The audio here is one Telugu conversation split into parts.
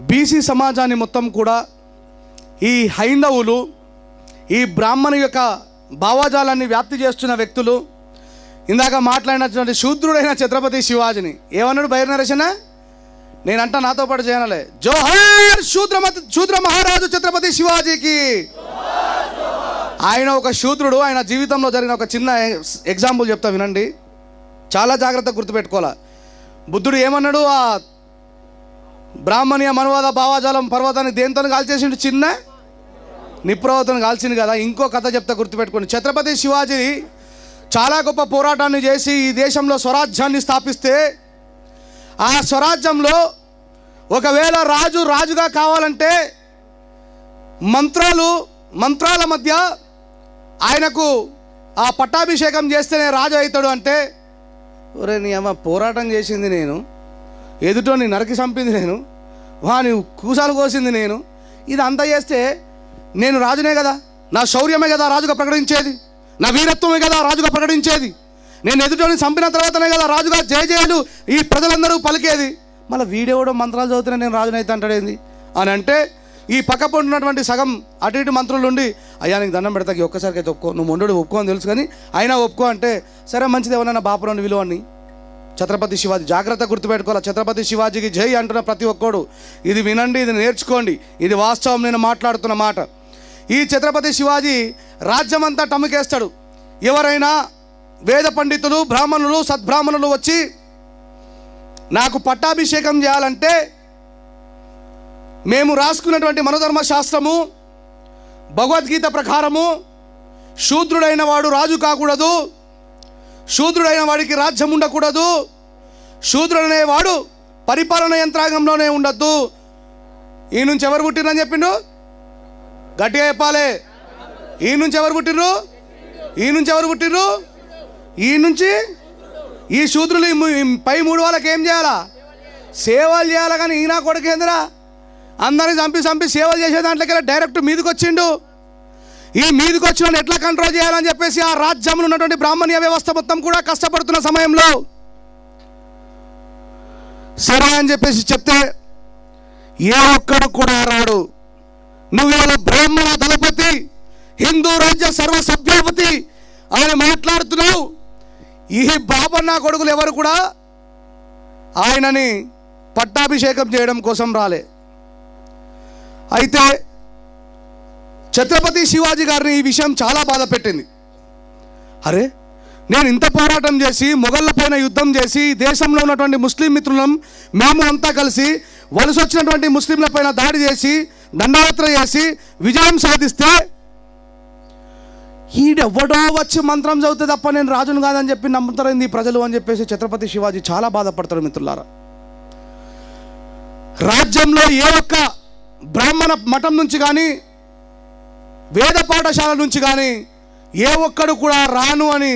బీసీ సమాజాన్ని మొత్తం కూడా ఈ హైందవులు ఈ బ్రాహ్మణు యొక్క భావజాలాన్ని వ్యాప్తి చేస్తున్న వ్యక్తులు ఇందాక మాట్లాడినటువంటి శూద్రుడైన ఛత్రపతి శివాజీని. ఏమన్నాడు బైర నేనంట నాతో పాటు చేయనలే. జోహార్ శూద్రమతి శూద్ర మహారాజు ఛత్రపతి శివాజీకి. ఆయన ఒక శూద్రుడు ఆయన జీవితంలో జరిగిన ఒక చిన్న ఎగ్జాంపుల్ చెప్తా వినండి. చాలా జాగ్రత్త గుర్తుపెట్టుకోవాలి. బుద్ధుడు ఏమన్నాడు? ఆ బ్రాహ్మణీయ మనువాద భావాజాలం పర్వతాన్ని దేంతో కాల్చేసిండు? చిన్న నిప్రవతను కాల్చింది కదా. ఇంకో కథ చెప్తా గుర్తుపెట్టుకోండి. ఛత్రపతి శివాజీ చాలా గొప్ప పోరాటాన్ని చేసి ఈ దేశంలో స్వరాజ్యాన్ని స్థాపిస్తే ఆ స్వరాజ్యంలో ఒకవేళ రాజు రాజుగా కావాలంటే మంత్రాలు మంత్రాల మధ్య ఆయనకు ఆ పట్టాభిషేకం చేస్తేనే రాజు అవుతాడు అంటే ఒరే నీ అమ్మ పోరాటం చేసింది నేను. ఎదుటోని నరికి చంపింది నేను. వాని కూసాలు కోసింది నేను. ఇది అంతా చేస్తే నేను రాజునే కదా. నా శౌర్యమే కదా రాజుగా ప్రకటించేది. నా వీరత్వమే కదా రాజుగా ప్రకటించేది. నేను ఎదుటోని చంపిన తర్వాతనే కదా రాజుగా జయ ఈ ప్రజలందరూ పలికేది. మళ్ళీ వీడెవడో మంత్రాలు చదువుతున్నా నేను రాజునైతే అంటాడేంది అని అంటే ఈ పక్క ఉన్నటువంటి సగం అటు ఇటు మంత్రులు ఉండి అయ్యా నీకు దండం పెడతా ఒక్కసారికి అయితే ఒప్పుకో నువ్వు మొండు ఒప్పుకో అని తెలుసు కానీ అయినా ఒప్పుకో అంటే సరే మంచిది ఎవరైనా బాపురాని విలువని ఛత్రపతి శివాజీ. జాగ్రత్త గుర్తుపెట్టుకోవాలి? ఛత్రపతి శివాజీకి జై అంటున్న ప్రతి ఒక్కడు. ఇది వినండి ఇది నేర్చుకోండి. ఇది వాస్తవం నేను మాట్లాడుతున్న మాట. ఈ ఛత్రపతి శివాజీ రాజ్యమంతా టమ్ముకేస్తాడు. ఎవరైనా వేద పండితులు బ్రాహ్మణులు సద్బ్రాహ్మణులు వచ్చి నాకు పట్టాభిషేకం చేయాలంటే మేము రాసుకున్నటువంటి మనోధర్మ శాస్త్రము భగవద్గీత ప్రకారము శూద్రుడైన వాడు రాజు కాకూడదు. శూద్రుడైన వాడికి రాజ్యం ఉండకూడదు. శూద్రుడనే వాడు పరిపాలన యంత్రాంగంలోనే ఉండద్దు. ఈ నుంచి ఎవరు పుట్టిరని చెప్పిండు? గట్టిగా చెప్పాలి. ఈ నుంచి ఎవరు పుట్టిర్రు? ఈ నుంచి ఎవరు పుట్టిర్రు? ఈ నుంచి ఈ శూద్రులు ఈ పై మూడు వాళ్ళకి ఏం చేయాలా? సేవలు చేయాలి కానీ ఈయన కొడుకేందిరా అందరిని చంపి చంపి సేవలు చేసే దాంట్లోకి డైరెక్ట్ మీదకి వచ్చిండు ఈ మీదకి వచ్చిన ఎట్లా కంట్రోల్ చేయాలని చెప్పేసి ఆ రాజ్యంలో ఉన్నటువంటి బ్రాహ్మణ్య వ్యవస్థ మొత్తం కూడా కష్టపడుతున్న సమయంలో సరే అని చెప్పేసి చెప్తే ఏ ఒక్కడు కూడా రాడు. నువ్వు బ్రాహ్మణ దళపతి హిందూ రాజ్య సర్వసభ్యాపతి ఆయన మాట్లాడుతున్నావు. ఈ బాబన్న కొడుకులు ఎవరు కూడా ఆయనని పట్టాభిషేకం చేయడం కోసం రాలే. అయితే ఛత్రపతి శివాజీ గారిని ఈ విషయం చాలా బాధ పెట్టింది. అరే నేను ఇంత పోరాటం చేసి మొఘళ్ళ పైన యుద్ధం చేసి దేశంలో ఉన్నటువంటి ముస్లిం మిత్రులం మేము అంతా కలిసి వలస వచ్చినటువంటి ముస్లింల పైన దాడి చేసి దండయాత్ర చేసి విజయం సాధిస్తే ఈడెవ్వడో వచ్చి మంత్రం చదివితే తప్ప నేను రాజును కాదని చెప్పి నమ్ముతారైంది ఈ ప్రజలు అని చెప్పేసి ఛత్రపతి శివాజీ చాలా బాధపడతారు మిత్రులారా. రాజ్యంలో ఏ ఒక్క బ్రాహ్మణ మఠం నుంచి కానీ వేద పాఠశాల నుంచి కానీ ఏ ఒక్కడు కూడా రాను అని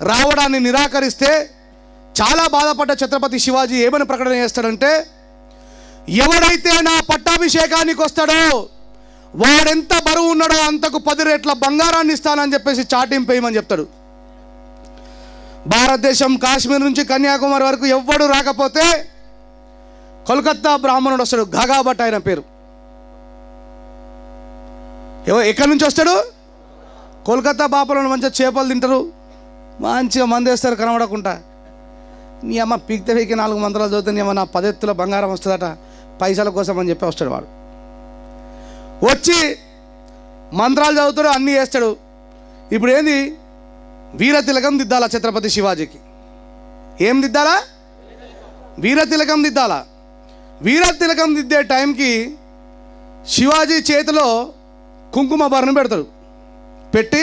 రావడాన్ని నిరాకరిస్తే చాలా బాధపడ్డ ఛత్రపతి శివాజీ ఏమని ప్రకటన చేస్తాడంటే ఎవడైతే నా పట్టాభిషేకానికి వస్తాడో వాడెంత బరువు ఉన్నాడో అంతకు పది రేట్ల బంగారాన్ని ఇస్తానని చెప్పేసి చాటింపేయమని చెప్తాడు. భారతదేశం కాశ్మీర్ నుంచి కన్యాకుమారి వరకు ఎవ్వడు రాకపోతే కోల్కత్తా బ్రాహ్మణుడు వస్తాడు ఘాగాభట్ ఆయన పేరు. ఏవో ఎక్కడి నుంచి వస్తాడు? కోల్కతా బాపలను మంచిగా చేపలు తింటారు. మంచిగా మందేస్తారు కనబడకుండా. నీ అమ్మ పీక్తే పీకి నాలుగు మంత్రాలు చదివితే నీ అమ్మ నా పదెత్తుల బంగారం వస్తుందట పైసల కోసం అని చెప్పి వస్తాడు వాడు. వచ్చి మంత్రాలు చదువుతాడు అన్నీ చేస్తాడు ఇప్పుడు ఏంది? వీర తిలకం దిద్దాలా ఛత్రపతి శివాజీకి? ఏం దిద్దాలా? వీర తిలకం దిద్దాలా. వీర తిలకం దిద్దే టైంకి శివాజీ చేతిలో కుంకుమ భరణం పెడతాడు. పెట్టి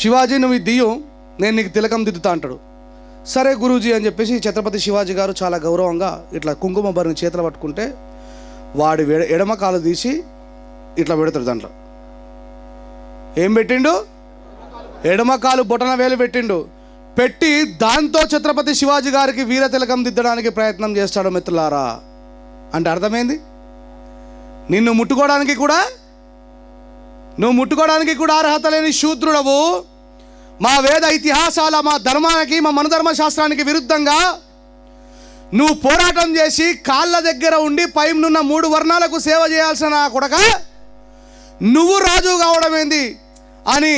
శివాజీ నువ్వు దియ్యం నేను నీకు తిలకం దిద్దుతా అంటాడు. సరే గురూజీ అని చెప్పేసి ఛత్రపతి శివాజీ గారు చాలా గౌరవంగా ఇట్లా కుంకుమ భరణి చేతిలో పట్టుకుంటే వాడి ఎడమ కాలు తీసి ఇట్లా పెడతాడు దాంట్లో. ఏం పెట్టిండు? ఎడమ కాలు బొటన వేలు పెట్టిండు. పెట్టి దాంతో ఛత్రపతి శివాజీ గారికి వీర తిలకం దిద్దడానికి ప్రయత్నం చేస్తాడు మిత్రులారా. అంటే అర్థమైంది? నిన్ను ముట్టుకోవడానికి కూడా నువ్వు ముట్టుకోవడానికి కూడా అర్హత లేని శూద్రుడవు. మా వేద ఇతిహాసాల మా ధర్మానికి మా మనధర్మ శాస్త్రానికి విరుద్ధంగా నువ్వు పోరాటం చేసి కాళ్ళ దగ్గర ఉండి పైనున్న మూడు వర్ణాలకు సేవ చేయాల్సిన కొడక నువ్వు రాజు కావడం ఏంది? అని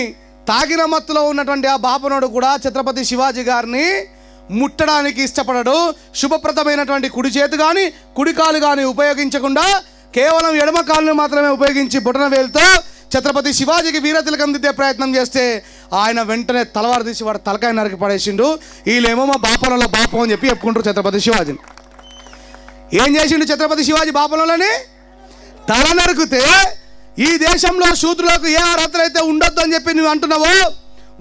తాగిన మత్తులో ఉన్నటువంటి ఆ బాపనోడు కూడా ఛత్రపతి శివాజీ గారిని ముట్టడానికి ఇష్టపడడు. శుభప్రదమైనటువంటి కుడి చేతి కానీ కుడి కాలు కానీ ఉపయోగించకుండా కేవలం ఎడమ కాలును మాత్రమే ఉపయోగించి బుటన వేలుతో ఛత్రపతి శివాజీకి వీరతిలకం దిద్దే ప్రయత్నం చేస్తే ఆయన వెంటనే తలవారు తీసి వాడు తలకాయ నరికి పడేసిండు. వీళ్ళేమో మా బాపనలో బాపం అని చెప్పి చెప్పుకుంటారు ఛత్రపతి శివాజీని. ఏం చేసిండు ఛత్రపతి శివాజీ బాపనలోని తల నరికితే ఈ దేశంలో శూద్రులకు ఏ అర్హతలు అయితే ఉండొద్దు అని చెప్పి నువ్వు అంటున్నావో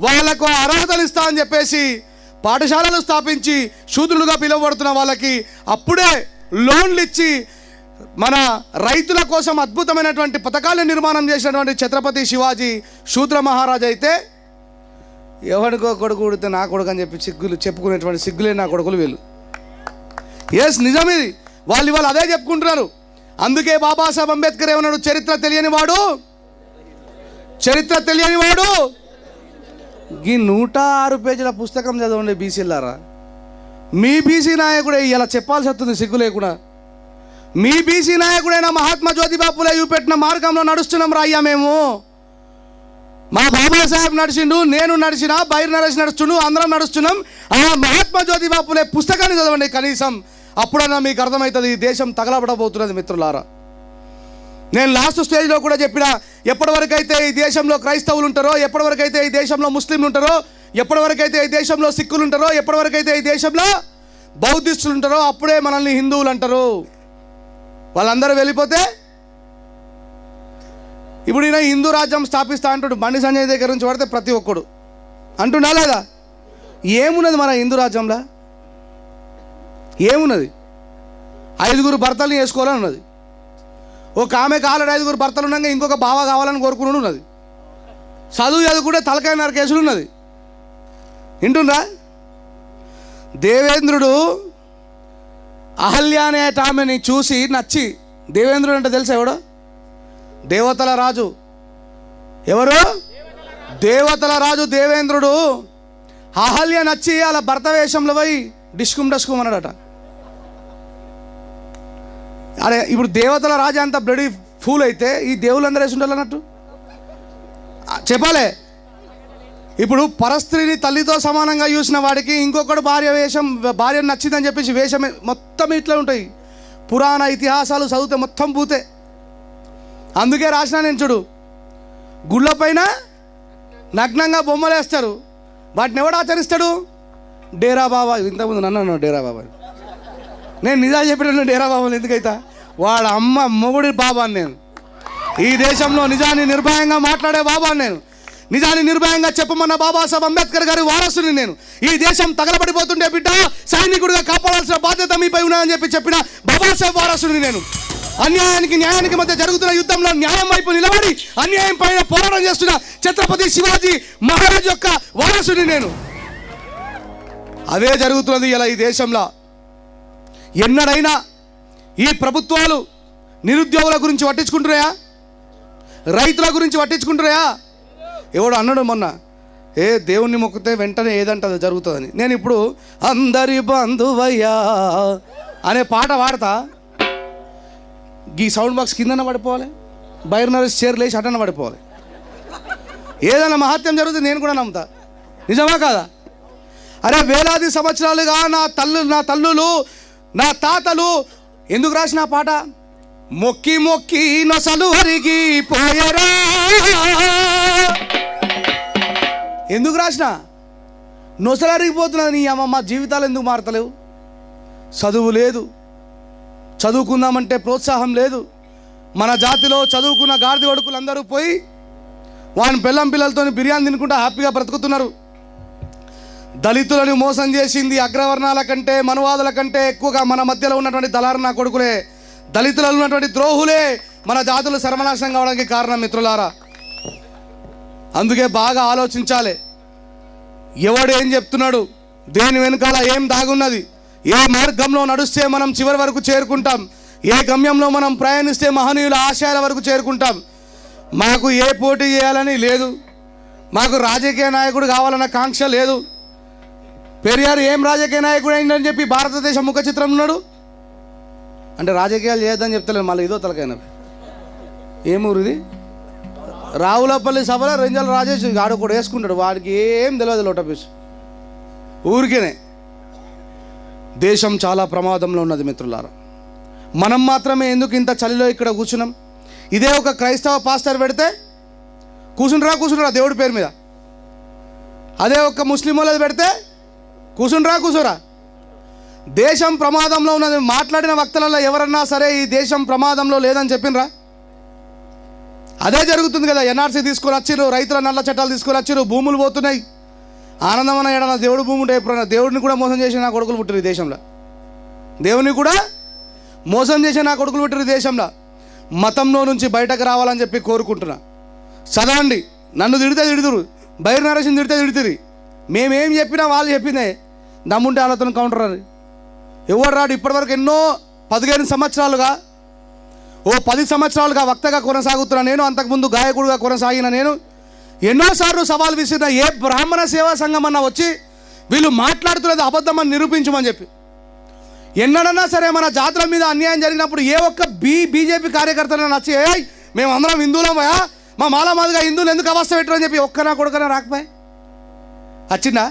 వాళ్ళకు ఆ అర్హతలు ఇస్తా అని చెప్పేసి పాఠశాలలు స్థాపించి శూద్రులుగా పిలువబడుతున్న వాళ్ళకి అప్పుడే లోన్లు ఇచ్చి మన రైతుల కోసం అద్భుతమైనటువంటి పథకాలను నిర్మాణం చేసినటువంటి ఛత్రపతి శివాజీ శూద్ర మహారాజు అయితే ఎవరికో కొడుకు ఉడితే నా కొడుకు అని చెప్పి సిగ్గులు చెప్పుకునేటువంటి సిగ్గులే నా కొడుకులు వీళ్ళు. ఎస్ నిజమేది వాళ్ళు ఇవాళ అదే చెప్పుకుంటున్నారు. అందుకే బాబాసాహెబ్ అంబేద్కర్ ఏమన్నాడు? చరిత్ర తెలియని వాడు? చరిత్ర తెలియని వాడు? ఈ నూట ఆరు పేజీల పుస్తకం చదవండి బీసీలారా మీ బీసీ నాయకుడే ఇలా చెప్పాల్సి వస్తుంది సిగ్గు లేకుండా. మీ బీసీ నాయకుడైన మహాత్మా జ్యోతిబా పులే చూపెట్టిన మార్గంలో నడుస్తున్నాం రాయ్యా మేము. మా బాబాసాహెబ్ నడిచిండు నేను నడిచిన బైర్ నరేష్ నడుచుండు అందరం నడుస్తున్నాం. ఆ మహాత్మా జ్యోతిబా పులే పుస్తకాన్ని చదవండి కనీసం. అప్పుడన్నా మీకు అర్థమవుతుంది ఈ దేశం తగలబడబోతున్నది మిత్రులారా. నేను లాస్ట్ స్టేజ్లో కూడా చెప్పిన ఎప్పటివరకైతే ఈ దేశంలో క్రైస్తవులు ఉంటారో ఎప్పటివరకైతే ఈ దేశంలో ముస్లింలు ఉంటారో ఎప్పటివరకైతే ఈ దేశంలో సిక్కులు ఉంటారో ఎప్పటివరకైతే ఈ దేశంలో బౌద్ధిస్టులు ఉంటారో అప్పుడే మనల్ని హిందువులు అంటారు. వాళ్ళందరూ వెళ్ళిపోతే ఇప్పుడు ఈయన హిందూ రాజ్యం స్థాపిస్తా అంటాడు బండి సంజయ్ దగ్గర నుంచి పడితే ప్రతి ఒక్కడు. అంటున్నా లేదా? ఏమున్నది మన హిందూ రాజ్యంలో? ఏమున్నది? ఐదుగురు భర్తల్ని వేసుకోవాలని ఉన్నది. ఒక ఆమె కాలడు ఐదుగురు భర్తలు ఉండగా ఇంకొక బావ కావాలని కోరుకుని ఉన్నది. చదువు చదువుకుంటే తలకాయ నరకేసుడు ఉన్నది. వింటుండ్రా దేవేంద్రుడు అహల్య అనే ఆమెని చూసి నచ్చి దేవేంద్రుడు అంటే తెలుసా ఎవడు? దేవతల రాజు. ఎవరు? దేవతల రాజు దేవేంద్రుడు. అహల్య నచ్చి అలా భర్త వేషంలో పోయి డిస్కుమ్ డస్కుమ్ అన్నాడట. అరే ఇప్పుడు దేవతల రాజా అంత బ్లడీ ఫూల్ అయితే ఈ దేవుళ్ళందరూ వేసి ఉండాలన్నట్టు చెప్పాలే. ఇప్పుడు పరస్త్రీని తల్లితో సమానంగా చూసిన వాడికి ఇంకొకడు భార్య వేషం భార్య నచ్చిందని చెప్పేసి వేషం మొత్తం ఇట్లా ఉంటాయి. పురాణ ఇతిహాసాలు చదివితే మొత్తం పూతే. అందుకే రాసిన నేను చూడు గుళ్ళపైన నగ్నంగా బొమ్మలు వేస్తారు. వాటిని ఎవడు ఆచరిస్తాడు? డేరా బాబా. ఇంతకుముందు నన్ను అన్నాడు డేరా బాబా నేను నిజాలు చెప్పిన డేరా బాబాలు ఎందుకైతా? వాళ్ళ అమ్మ మొగుడి బాబాని నేను. ఈ దేశంలో నిజాన్ని నిర్భయంగా మాట్లాడే బాబాని నేను. నిజాన్ని నిర్భయంగా చెప్పమన్న బాబాసాహెబ్ అంబేద్కర్ గారి వారసుని నేను. ఈ దేశం తగలబడిపోతుంటే బిడ్డ సైనికుడిగా కాపాడాల్సిన బాధ్యత మీపై ఉన్నాయని చెప్పి చెప్పిన బాబాసాహెబ్ వారసుని నేను. అన్యాయానికి న్యాయానికి మధ్య జరుగుతున్న యుద్ధంలో న్యాయం వైపు నిలబడి అన్యాయం పైన పోరాటం చేస్తున్న ఛత్రపతి శివాజీ మహారాజ్ యొక్క వారసుని నేను. అదే జరుగుతున్నది ఇలా ఈ దేశంలో. ఎన్నడైనా ఈ ప్రభుత్వాలు నిరుద్యోగుల గురించి పట్టించుకుంటున్నాయా? రైతుల గురించి పట్టించుకుంటున్నాయా? ఎవడు అన్నాడు మొన్న ఏ దేవుణ్ణి మొక్కితే వెంటనే ఏదంటది అది జరుగుతుందని. నేను ఇప్పుడు అందరి బంధువయ్యా అనే పాట పాడతా. ఈ సౌండ్ బాక్స్ కిందన పడిపోవాలి బైర్ నరేష్ చైర్ లేచి అటన పడిపోవాలి. ఏదైనా మహత్యం జరిగితే నేను కూడా నమ్ముతా. నిజమా కాదా? అరే వేలాది సంవత్సరాలుగా నా తల్లు నా తల్లులు నా తాతలు ఎందుకు రాసిన ఆ పాట? మొక్కి మొక్కి నొసలు హరిగి పోయరా ఎందుకు రాసిన? నొసలు నీ అమ్మ మా జీవితాలు ఎందుకు మారతలేవు? చదువు లేదు. చదువుకుందామంటే ప్రోత్సాహం లేదు. మన జాతిలో చదువుకున్న గాడిద వడుకులు అందరూ పోయి వాని పిల్లం పిల్లలతో బిర్యానీ తినుకుంటూ హ్యాపీగా బ్రతుకుతున్నారు. దళితులను మోసం చేసింది అగ్రవర్ణాల కంటే మనువాదుల కంటే ఎక్కువగా మన మధ్యలో ఉన్నటువంటి దళారు నా కొడుకులే. దళితులలో ఉన్నటువంటి ద్రోహులే మన జాతులు సర్వనాశనం కావడానికి కారణం మిత్రులారా. అందుకే బాగా ఆలోచించాలి. ఎవడు ఏం చెప్తున్నాడు? దేని వెనకాల ఏం దాగున్నది? ఏ మార్గంలో నడుస్తే మనం చివరి వరకు చేరుకుంటాం? ఏ గమ్యంలో మనం ప్రయాణిస్తే మహనీయుల ఆశయాల వరకు చేరుకుంటాం? మాకు ఏ పోటీ చేయాలని లేదు. మాకు రాజకీయ నాయకుడు కావాలన్న కాంక్ష లేదు. పెరియారు ఏం రాజకీయ నాయకుడు అయిందని చెప్పి భారతదేశ ముఖ చిత్రం ఉన్నాడు? అంటే రాజకీయాలు చేయొద్దని చెప్తలేదు మళ్ళీ ఇదో తలకైన ఏమూరిది రావులపల్లి సభలో రెంజల్ రాజేష్ ఆడ కూడా వేసుకుంటాడు. వాడికి ఏం తెలియదు లోటపీస్ ఊరికేనే. దేశం చాలా ప్రమాదంలో ఉన్నది మిత్రులారా. మనం మాత్రమే ఎందుకు ఇంత చలిలో ఇక్కడ కూర్చున్నాం? ఇదే ఒక క్రైస్తవ పాస్టర్ పెడితే కూర్చుంటారా కూసుండ్రా దేవుడి పేరు మీద. అదే ఒక ముస్లిం వాళ్ళది పెడితే కూసుండ్రా కూర్చోరా దేశం ప్రమాదంలో ఉన్నది. మాట్లాడిన వక్తలలో ఎవరన్నా సరే ఈ దేశం ప్రమాదంలో లేదని చెప్పినరా? అదే జరుగుతుంది కదా ఎన్ఆర్సీ తీసుకొని వచ్చిర్రు రైతుల నల్ల చట్టాలు తీసుకొని వచ్చిర్రు భూములు పోతున్నాయి. ఆనందమైన ఏడన దేవుడు భూమి ఉంటే ఎప్పుడైనా దేవుడిని కూడా మోసం చేసిన నా కొడుకులు పుట్టిరు దేశంలో. దేవుని కూడా మోసం చేసి నా కొడుకులు పుట్టిరు దేశంలో. మతంలో నుంచి బయటకు రావాలని చెప్పి కోరుకుంటున్నా. చదవండి నన్ను తిడితే తిడుతురు బైర్ నరేషన్ తిడితే తిడుతుంది మేమేం చెప్పినా వాళ్ళు చెప్పిందే దమ్ముంటే వాళ్ళతో కౌంటర్ అని. ఎవరు రాడు ఇప్పటివరకు ఎన్నో పదిహేను సంవత్సరాలుగా ఓ పది సంవత్సరాలుగా వక్తగా కొనసాగుతున్న నేను అంతకుముందు గాయకుడుగా కొనసాగిన నేను ఎన్నోసార్లు సవాల్ విసిరిన ఏ బ్రాహ్మణ సేవా సంఘం అన్న వచ్చి వీళ్ళు మాట్లాడుతున్నది అబద్ధమని నిరూపించమని చెప్పి. ఎన్నడన్నా సరే మన జాతర మీద అన్యాయం జరిగినప్పుడు ఏ ఒక్క బీ బీజేపీ కార్యకర్తలను నచ్చి ఏయ్ మేము అందరం హిందువులం పోయా మా మాలమాదిగా హిందువులు ఎందుకు అవస్థ పెట్టరని చెప్పి ఒక్కనా కొడుకనా రాకపోయి? వచ్చిందా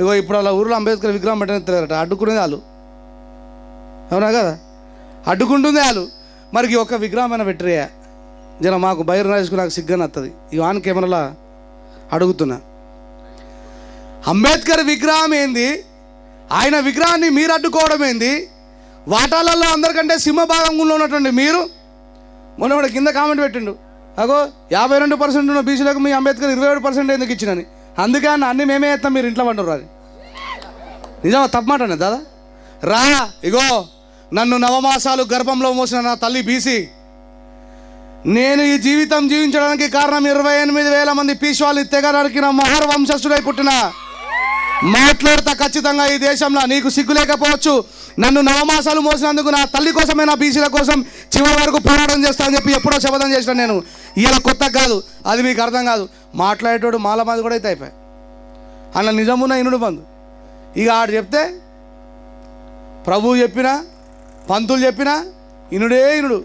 ఇగో ఇప్పుడు అలా ఊర్లో అంబేద్కర్ విగ్రహం పెట్టని తెలియరట అడ్డుకునేది వాళ్ళు. అవునా కదా? అడ్డుకుంటుంది వాళ్ళు. మరికి ఒక్క విగ్రహమైన పెట్టరేయా జర మాకు బయరు రాజుకు నాకు సిగ్గని వస్తుంది ఈ ఆన్ కెమెరాలో అడుగుతున్నా. అంబేద్కర్ విగ్రహం ఏంది? ఆయన విగ్రహాన్ని మీరు అడ్డుకోవడం ఏంది? వాటాలలో అందరికంటే సింహభాగంలో ఉన్నటువంటి మీరు? మొన్న కూడా కింద కామెంట్ పెట్టిండు. అగో యాభై రెండు పర్సెంట్ ఉన్న బీసీలకు మీ అంబేద్కర్ ఇరవై ఏడు పర్సెంట్ ఎందుకు ఇచ్చినని? అందుకే అన్న అన్ని మేమే వేస్తాం మీరు ఇంట్లో పండురు అది నిజమా? తప్పమాట దాదా? రా ఇగో. నన్ను నవమాసాలు గర్భంలో మోసిన నా తల్లి బీసీ. నేను ఈ జీవితం జీవించడానికి కారణం ఇరవై ఎనిమిది వేల మంది పీశ్వాలు తెగ నరికిన మహర్ వంశస్థుడై పుట్టిన మాట్లాడతా ఖచ్చితంగా ఈ దేశంలో నీకు సిగ్గు లేకపోవచ్చు. నన్ను నవమాసాలు మోసినందుకు నా తల్లి కోసమే నా బీసీల కోసం చివరి వరకు పోరాటం చేస్తా అని చెప్పి ఎప్పుడో శపథం చేసిన నేను. ఇలా కొత్త కాదు అది మీకు అర్థం కాదు. మాట్లాడేటోడు మాల మాది కూడా అయితే అయిపోయాయి అన్న నిజమున్న ఇనుడు బంధు. ఇక ఆడు చెప్తే ప్రభువు చెప్పినా పంతులు చెప్పినా ఇనుడే ఇనుడు.